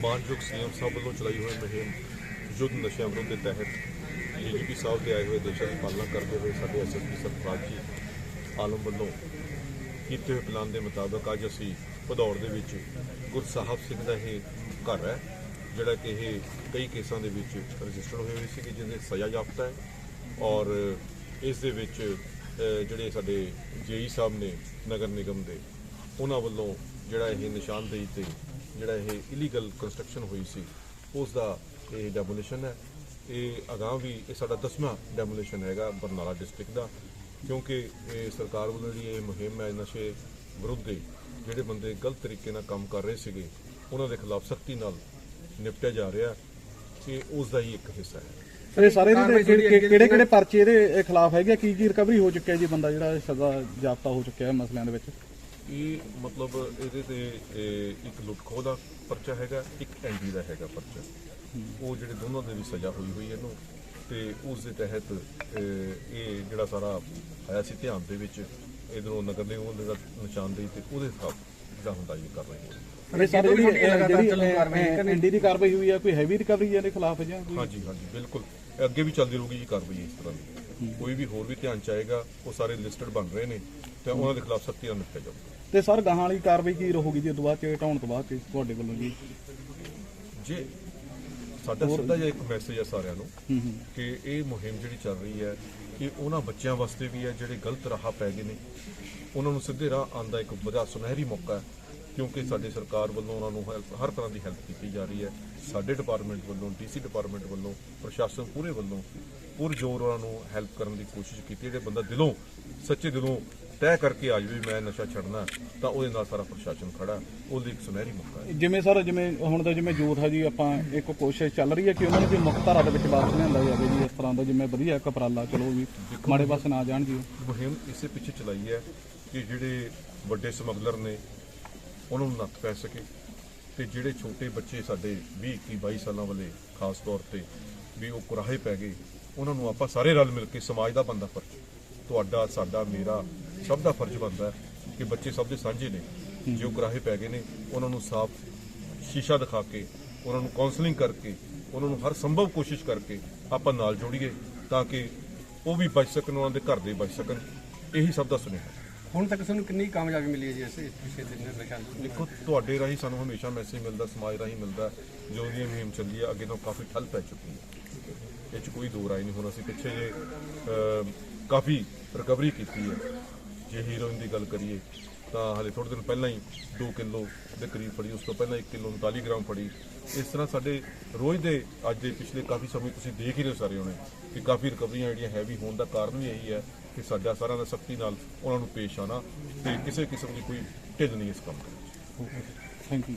ਮਾਨਯੋਗ ਸੀਐਮ ਸਾਹਿਬ ਵੱਲੋਂ ਚਲਾਈ ਹੋਈ ਮੁਹਿੰਮ ਯੁੱਧ ਨਸ਼ਿਆਂ ਵਿਰੁੱਧ ਦੇ ਤਹਿਤ ਡੀਜੀਪੀ ਸਾਹਿਬ ਦੇ ਆਏ ਹੋਏ ਦੇਸ਼ਾਂ ਦੀ ਪਾਲਣਾ ਕਰਦੇ ਹੋਏ ਸਾਡੇ ਐਸਐਸਪੀ ਸਰਪ੍ਰਾਜ ਜੀ ਆਲਮ ਵੱਲੋਂ ਕੀਤੇ ਹੋਏ ਪਲਾਨ ਦੇ ਮੁਤਾਬਕ ਅੱਜ ਅਸੀਂ ਭਦੌੜ ਦੇ ਵਿੱਚ ਗੁਰਸਾਹਿਬ ਸਿੰਘ ਦਾ ਇਹ ਘਰ ਹੈ, ਜਿਹੜਾ ਕਿ ਇਹ ਕਈ ਕੇਸਾਂ ਦੇ ਵਿੱਚ ਰਜਿਸਟਰਡ ਹੋਏ ਹੋਏ ਸੀ ਕਿ ਜਿਹਦੇ ਸਜ਼ਾ ਯਾਫਤਾ ਹੈ ਔਰ ਇਸ ਦੇ ਵਿੱਚ ਜਿਹੜੇ ਸਾਡੇ ਜੇਈ ਸਾਹਿਬ ਨੇ ਨਗਰ ਨਿਗਮ ਦੇ, ਉਹਨਾਂ ਵੱਲੋਂ ਜਿਹੜਾ ਇਹ ਨਿਸ਼ਾਨਦੇਹੀ ਤੇ ਜਿਹੜਾ ਇਹ ਇਲੀਗਲ ਕੰਸਟਰਕਸ਼ਨ ਹੋਈ ਸੀ ਉਸ ਦਾ ਇਹ ਡੈਮੋਲੀਸ਼ਨ ਹੈ। ਇਹ ਅਗਾਂਹ ਵੀ ਇਹ ਸਾਡਾ 10ਵਾਂ ਡੈਮੋਲੀਸ਼ਨ ਹੈਗਾ ਬਰਨਾਲਾ ਡਿਸਟ੍ਰਿਕਟ ਦਾ ਕਿਉਂਕਿ ਇਹ ਸਰਕਾਰ ਵੱਲੋਂ ਜਿਹੜੀ ਇਹ ਮੁਹਿੰਮ ਹੈ ਨਸ਼ੇ ਵਿਰੁੱਧ ਦੀ ਜਿਹੜੇ ਬੰਦੇ ਗਲਤ ਤਰੀਕੇ ਨਾਲ ਕੰਮ ਕਰ ਰਹੇ ਸੀਗੇ ਉਹਨਾਂ ਦੇ ਖਿਲਾਫ ਸਖਤੀ ਨਾਲ ਨਿਪਟਿਆ ਜਾ ਰਿਹਾ। ਇਹ ਉਸ ਦਾ ਹੀ ਇੱਕ ਹਿੱਸਾ ਹੈ। ਸਰ ਇਹ ਸਾਰੇ ਦੇ ਕਿਹੜੇ ਕਿਹੜੇ ਪਰਚੇ ਇਹਦੇ ਖਿਲਾਫ ਹੈਗੇ ਕੀ ਕੀ ਰਿਕਵਰੀ ਹੋ ਚੁੱਕਿਆ ਜੀ ਬੰਦਾ ਜਿਹੜਾ ਸਜ਼ਾ ਜਾਪਤਾ ਹੋ ਚੁੱਕਿਆ ਹੈ ਮਸਲਿਆਂ ਦੇ ਵਿੱਚ? ਇਹ ਮਤਲਬ ਇਹਦੇ ਤੇ ਇਹ ਇੱਕ ਲੁੱਟਖੋ ਦਾ ਪਰਚਾ ਹੈਗਾ ਇੱਕ ਐਂਡੀ ਦਾ ਹੈਗਾ ਪਰਚਾ? ਉਹ ਜਿਹੜੇ ਦੋਨੋਂ ਦੇ ਵੀ ਸਜ਼ਾ ਹੋਈ ਹੋਈ ਇਹਨੂੰ। ਤੇ ਉਸ ਦੇ ਤਹਿਤ ਇਹ ਜਿਹੜਾ ਸਾਰਾ ਆਇਆ ਸੀ ਧਿਆਨ ਦੇ ਵਿੱਚ ਇਧਰੋਂ ਨਗਰ ਨਿਗਮ ਦੇ ਦਾ ਨਿਸ਼ਾਨਦੇਹੀ ਤੇ ਉਹਦੇ ਹਿਸਾਬ ਜਿਹੜਾ ਹੁੰਦਾ ਇਹ ਕਰ ਰਹੇ ਹਾਂ ਇਹ ਸਾਰੇ ਜਿਹੜੀ ਜਿਹੜੀ ਐਨਡੀ ਦੀ ਕਾਰਵਾਈ ਹੋਈ ਹੈ ਕੋਈ ਹੈਵੀ ਰਿਕਵਰੀ ਇਹਦੇ ਖਿਲਾਫ ਜਾਂ ਕੋਈ? ਹਾਂਜੀ ਹਾਂਜੀ ਬਿਲਕੁਲ। ਅੱਗੇ ਵੀ ਚੱਲਦੀ ਰਹੂਗੀ ਜੀ ਕਾਰਵਾਈ ਇਸ ਤਰ੍ਹਾਂ ਦੀ। ਕੋਈ ਵੀ ਹੋਰ ਵੀ ਧਿਆਨ ਚ ਆਏਗਾ ਉਹ ਸਾਰੇ ਲਿਸਟਡ ਬਣ ਰਹੇ ਨੇ ਤੇ ਉਹਨਾਂ ਦੇ ਖਿਲਾਫ ਸਖਤੀ ਨਾਲ ਨਿਪਟਿਆ ਜਾਊਗਾ। ਤੇ ਸਰ ਗਾਹਾਂ ਵਾਲੀ ਕਾਰਵਾਈ ਕੀ ਰਹੂਗੀ ਜੀ? ਦੁਬਾਰਾ ਚ ਹਟਾਉਣ ਤੋਂ ਬਾਅਦ ਚ ਤੁਹਾਡੇ ਵੱਲੋਂ ਜੀ? ਜੇ ਸਾਡਾ ਸਿੱਧਾ ਜਿਹਾ ਇੱਕ ਮੈਸੇਜ ਹੈ ਸਾਰਿਆਂ ਨੂੰ ਕਿ ਇਹ ਮੁਹਿੰਮ ਜਿਹੜੀ ਚੱਲ ਰਹੀ ਹੈ ਇਹ ਉਹਨਾਂ ਬੱਚਿਆਂ ਵਾਸਤੇ ਵੀ ਹੈ ਜਿਹੜੇ ਗਲਤ ਰਾਹ ਪੈ ਗਏ ਨੇ ਉਹਨਾਂ ਨੂੰ ਸਿੱਧੇ ਰਾਹ ਆਉਣ ਦਾ ਇੱਕ ਬੜਾ ਸੁਨਹਿਰੀ ਮੌਕਾ ਹੈ ਕਿਉਂਕਿ ਸਾਡੀ ਸਰਕਾਰ ਵੱਲੋਂ ਉਹਨਾਂ ਨੂੰ ਹਰ ਤਰ੍ਹਾਂ ਦੀ ਹੈਲਪ ਕੀਤੀ ਜਾ ਰਹੀ ਹੈ। ਸਾਡੇ ਡਿਪਾਰਟਮੈਂਟ ਵੱਲੋਂ ਡੀਸੀ ਡਿਪਾਰਟਮੈਂਟ ਵੱਲੋਂ ਪ੍ਰਸ਼ਾਸਨ ਪੂਰੇ ਵੱਲੋਂ ਪੁਰ ਜ਼ੋਰ ਉਹਨਾਂ ਨੂੰ ਹੈਲਪ ਕਰਨ ਦੀ ਕੋਸ਼ਿਸ਼ ਕੀਤੀ ਜਿਹੜੇ ਬੰਦਾ ਦਿਲੋਂ ਸੱਚੇ ਦਿਲੋਂ ਤੈਅ ਕਰਕੇ ਆ ਜਾਵੇ ਵੀ ਮੈਂ ਨਸ਼ਾ ਛੱਡਣਾ ਤਾਂ ਉਹਦੇ ਨਾਲ ਸਾਰਾ ਪ੍ਰਸ਼ਾਸਨ ਖੜਾ। ਉਹਦੇ ਇੱਕ ਸੁਨਹਿਰੀ ਮੌਕਾ ਹੈ ਜਿਵੇਂ ਸਰ ਜਿਵੇਂ ਹੁਣ ਤਾਂ ਜਿਵੇਂ ਹੈ ਜੀ ਆਪਾਂ ਇੱਕ ਕੋਸ਼ਿਸ਼ ਚੱਲ ਰਹੀ ਹੈ ਕਿ ਉਹਨਾਂ ਨੂੰ ਜੇ ਮੁੱਖ ਧਾਰਾ ਦੇ ਵਿੱਚ ਵਾਪਸ ਲਿਆਂਦਾ ਜਾਵੇ ਜੀ ਇਸ ਤਰ੍ਹਾਂ ਦਾ ਜਿਵੇਂ ਵਧੀਆ ਇੱਕ ਉਪਰਾਲਾ ਚਲੋ ਵੀ ਮਾੜੇ ਪਾਸੇ ਨਾ ਜਾਣ ਜੀ ਮੁਹਿੰਮ ਇਸੇ ਪਿੱਛੇ ਚਲਾਈ ਹੈ ਕਿ ਜਿਹੜੇ ਵੱਡੇ ਸਮਗਲਰ ਨੇ ਉਹਨਾਂ ਨੂੰ ਨੱਥ ਪੈ ਸਕੇ ਤੇ ਜਿਹੜੇ ਛੋਟੇ ਬੱਚੇ ਸਾਡੇ 20 21 22 ਸਾਲਾਂ ਵਾਲੇ ਖਾਸ ਤੌਰ ਤੇ ਵੀ ਉਹ ਕੁਰਾਹੇ ਪੈ ਗਏ। ਉਹਨਾਂ ਨੂੰ ਆਪਾਂ ਸਾਰੇ ਰਲ ਮਿਲ ਕੇ ਸਮਾਜ ਦਾ ਬੰਦਾ ਫਰਜ਼। ਤੁਹਾਡਾ ਸਾਡਾ ਮੇਰਾ ਸਭ ਦਾ ਫਰਜ਼ ਬਣਦਾ ਹੈ ਕਿ ਬੱਚੇ ਸਭ ਦੇ ਸਾਂਝੇ ਨੇ। ਜੇ ਉਹ ਕੁਰਾਹੇ ਪੈ ਗਏ ਨੇ ਉਹਨਾਂ ਨੂੰ ਸਾਫ਼ ਸ਼ੀਸ਼ਾ ਦਿਖਾ ਕੇ ਉਹਨਾਂ ਨੂੰ ਕਾਉਂਸਲਿੰਗ ਕਰਕੇ ਉਹਨਾਂ ਨੂੰ ਹਰ ਸੰਭਵ ਕੋਸ਼ਿਸ਼ ਕਰਕੇ ਆਪਾਂ ਨਾਲ ਜੋੜੀਏ ਤਾਂ ਕਿ ਉਹ ਵੀ ਬਚ ਸਕਣ ਉਹਨਾਂ ਦੇ ਘਰ ਦੇ ਬਚ ਸਕਣ। ਇਹੀ ਸਭ ਦਾ ਸੁਨੇਹਾ। ਹੁਣ ਤੱਕ ਤੁਹਾਨੂੰ ਕਿੰਨੀ ਕਾਮਯਾਬੀ ਮਿਲੀ ਹੈ ਜੀ ਇਸ ਇਸ ਪਿਛੇ ਦਿਨ ਨਸ਼ਾ ਦੇਖੋ ਤੁਹਾਡੇ ਰਾਹੀਂ ਸਾਨੂੰ ਹਮੇਸ਼ਾ ਮੈਸੇਜ ਮਿਲਦਾ ਸਮਾਜ ਰਾਹੀਂ ਮਿਲਦਾ ਜੋ ਦੀ ਇਹ ਮੁਹਿੰਮ ਚੱਲੀ ਹੈ ਅੱਗੇ ਤੋਂ ਕਾਫੀ ਠੱਲ ਪੈ ਚੁੱਕੀ ਹੈ। ਇਹ 'ਚ ਕੋਈ ਦੋ ਰਾਏ ਨਹੀਂ। ਹੁਣ ਅਸੀਂ ਪਿੱਛੇ ਜੇ ਅਮ, ਕਾਫੀ ਰਿਕਵਰੀ ਕੀਤੀ ਹੈ। ਜੇ ਹੀਰੋਇਨ ਦੀ ਗੱਲ ਕਰੀਏ ਤਾਂ ਹਲੇ ਥੋੜੇ ਦਿਨ ਪਹਿਲਾਂ ਹੀ 2 ਕਿਲੋ ਦੇ ਕਰੀਬ ਫੜੀ ਉਸ ਤੋਂ ਪਹਿਲਾਂ 1 ਕਿਲੋ 39 ਗ੍ਰਾਮ ਫੜੀ। ਇਸ ਤਰ੍ਹਾਂ ਸਾਡੇ ਰੋਜ਼ ਦੇ ਅੱਜ ਦੇ ਪਿਛਲੇ ਕਾਫੀ ਸਮੇਂ ਤੁਸੀਂ ਦੇਖ ਹੀ ਰਹੇ ਹੋ ਸਾਰੇ ਹੋਣੇ ਕਿ ਕਾਫੀ ਰਿਕਵਰੀਆਂ ਜਿਹੜੀਆਂ ਹੈਵੀ ਹੋਣ ਦਾ ਕਾਰਨ ਵੀ ਇਹੀ ਹੈ ਕਿ ਸਾਡਾ ਸਾਰਿਆਂ ਦਾ ਸਖਤੀ ਨਾਲ ਉਹਨਾਂ ਨੂੰ ਪੇਸ਼ ਆਣਾ ਤੇ ਕਿਸੇ ਕਿਸਮ ਦੀ ਕੋਈ ਢਿੱਲ ਨਹੀਂ ਇਸ ਕੰਮ ਦੇ ਵਿੱਚ। Thank you